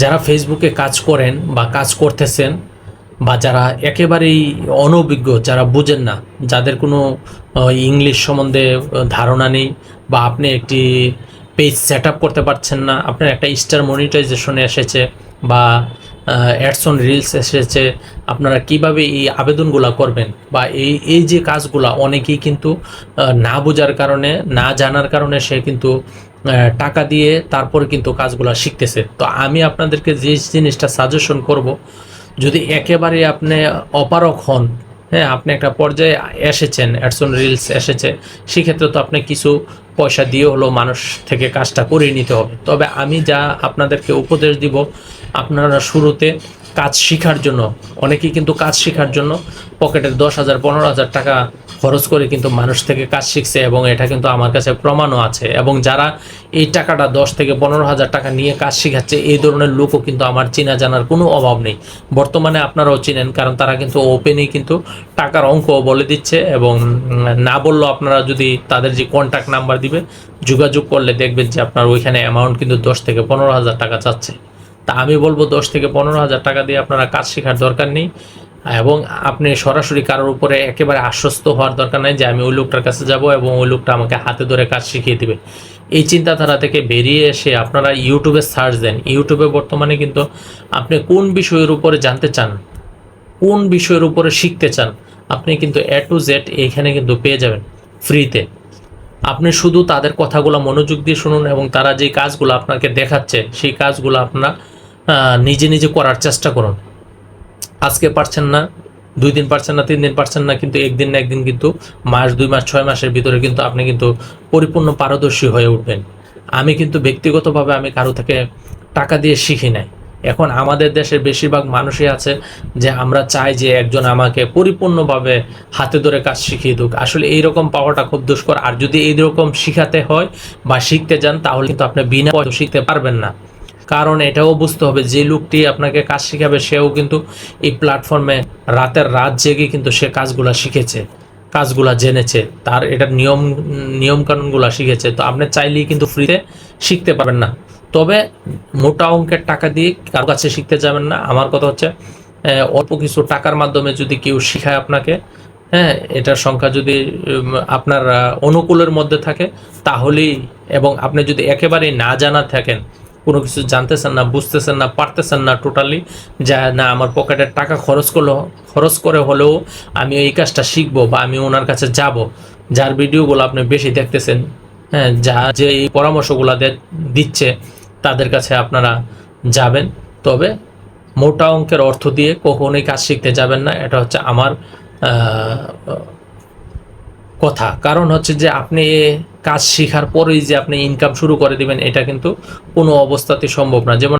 যারা ফেসবুকে কাজ করেন বা কাজ করতেছেন বা যারা একেবারেই অনভিজ্ঞ, যারা বুঝেন না, যাদের কোনো ইংলিশ সম্বন্ধে ধারণা নেই বা আপনি একটি পেজ সেট আপ করতে পারছেন না, আপনার একটা স্টার মনিটাইজেশনে এসেছে বা অ্যাডসন রিলস এসেছে, আপনারা কীভাবে এই আবেদনগুলো করবেন বা এই এই যে কাজগুলা অনেকেই কিন্তু না বোঝার কারণে, না জানার কারণে সে কিন্তু টাকা দিয়ে তারপরে কিন্তু কাজগুলো শিখতেছে। তো আমি আপনাদেরকে যে জিনিসটা সাজেশন করব, যদি একেবারে আপনি অপারক হন হ্যাঁ আপনি একটা পর্যায়ে এসেছেন, অ্যাডসন রিলস এসেছে, সেক্ষেত্রে তো আপনি কিছু পয়সা দিয়ে হলেও মানুষ থেকে কাজটা করিয়ে নিতে হবে। তবে আমি যা আপনাদেরকে উপদেশ দিব, আপনারা শুরুতে কাজ শেখার জন্য, অনেকেই কিন্তু কাজ শেখার জন্য পকেটে দশ হাজার, পনেরো হাজার টাকা খরচ করে কিন্তু মানুষ থেকে কাজ শিখছে এবং এটা কিন্তু আমার কাছে প্রমাণও আছে। এবং যারা এই টাকাটা দশ থেকে পনেরো হাজার টাকা নিয়ে কাজ শেখাচ্ছে, এই ধরনের লোকও কিন্তু আমার চেনা জানার কোনো অভাব নেই। বর্তমানে আপনারাও চিনেন, কারণ তারা কিন্তু ওপেনই কিন্তু টাকার অঙ্ক বলে দিচ্ছে এবং না বললেও আপনারা যদি তাদের যে কন্ট্যাক্ট নাম্বার দিবে যোগাযোগ করলে দেখবেন যে আপনার ওইখানে অ্যামাউন্ট কিন্তু দশ থেকে পনেরো হাজার টাকা চাচ্ছে। তা আমি বলব দশ থেকে পনেরো হাজার টাকা দিয়ে আপনারা কাজ শেখার দরকার নেই। এবং আপনি সরাসরি কারোর উপরে একেবারে আশ্বস্ত হওয়ার দরকার নেই যে আমি ওই লোকটার কাছে যাব এবং ওই লোকটা আমাকে হাতে ধরে কাজ শিখিয়ে দিবে। এই চিন্তাধারা থেকে বেরিয়ে এসে আপনারা ইউটিউবে সার্চ দেন। ইউটিউবে বর্তমানে কিন্তু আপনি কোন বিষয়ের উপরে জানতে চান, কোন বিষয়ের উপরে শিখতে চান, আপনি কিন্তু এ টু জেড এইখানে কিন্তু পেয়ে যাবেন ফ্রিতে। আপনি শুধু তাদের কথাগুলো মনোযোগ দিয়ে শুনুন এবং তারা যে কাজগুলো আপনাকে দেখাচ্ছে, সেই কাজগুলো আপনারা নিজে নিজে করার চেষ্টা করুন। আজকে পারছেন না, দুই দিন পারছেন না, তিন দিন পারছেন না, কিন্তু একদিন না একদিন কিন্তু মাস, দুই মাস, ছয় মাসের ভিতরে কিন্তু আপনি কিন্তু পরিপূর্ণ পারদর্শী হয়ে উঠবেন। আমি কিন্তু ব্যক্তিগতভাবে আমি কারও থেকে টাকা দিয়ে শিখি নাই। এখন আমাদের দেশের বেশিরভাগ মানুষই আছে যে আমরা চাই যে একজন আমাকে পরিপূর্ণভাবে হাতে ধরে কাজ শিখিয়ে দিক। আসলে এইরকম পাওয়াটা খুব দুষ্কর। আর যদি এইরকম শিখাতে হয় বা শিখতে যান, তাহলে কিন্তু আপনি বিনা শিখতে পারবেন না। কারণ এটাও বুঝতে হবে যে লোকটি আপনাকে কাজ শিখাবে, সেও কিন্তু এই প্ল্যাটফর্মে রাতের রাত জেগে কিন্তু সে কাজগুলা শিখেছে, কাজগুলা জেনেছে। তার এটার নিয়ম, নিয়মকানুনগুলো শিখেছে। তো আপনি চাইলেই কিন্তু ফ্রিতে শিখতে পারবেন না। তবে মোটা অঙ্কের টাকা দিয়ে কারও কাছে শিখতে যাবেন না। আমার কথা হচ্ছে অল্প কিছু টাকার মাধ্যমে যদি কেউ শিখায় আপনাকে হ্যাঁ এটার সংখ্যা যদি আপনার অনুকূলের মধ্যে থাকে, তাহলেই এবং আপনি যদি একেবারেই না জানা থাকেন কোনো কিছু জানতেছেন না, বুঝতেছেন না, পারতেছেন না টোটালি যা, না, আমার পকেটের টাকা খরচ করল, খরচ করে হলেও আমি এই কাজটা শিখব বা আমি ওনার কাছে যাব। যার ভিডিওগুলো আপনি বেশি দেখতেছেন হ্যাঁ যা যে এই পরামর্শগুলো দিচ্ছে, তাদের কাছে আপনারা যাবেন। তবে মোটা অঙ্কের অর্থ দিয়ে কখনোই কাজ শিখতে যাবেন না, এটা হচ্ছে আমার কথা। কারণ হচ্ছে যে, আপনি কাজ শেখার পরেই যে আপনি ইনকাম শুরু করে দিবেন, এটা কিন্তু কোনো অবস্থাতে সম্ভব না। যেমন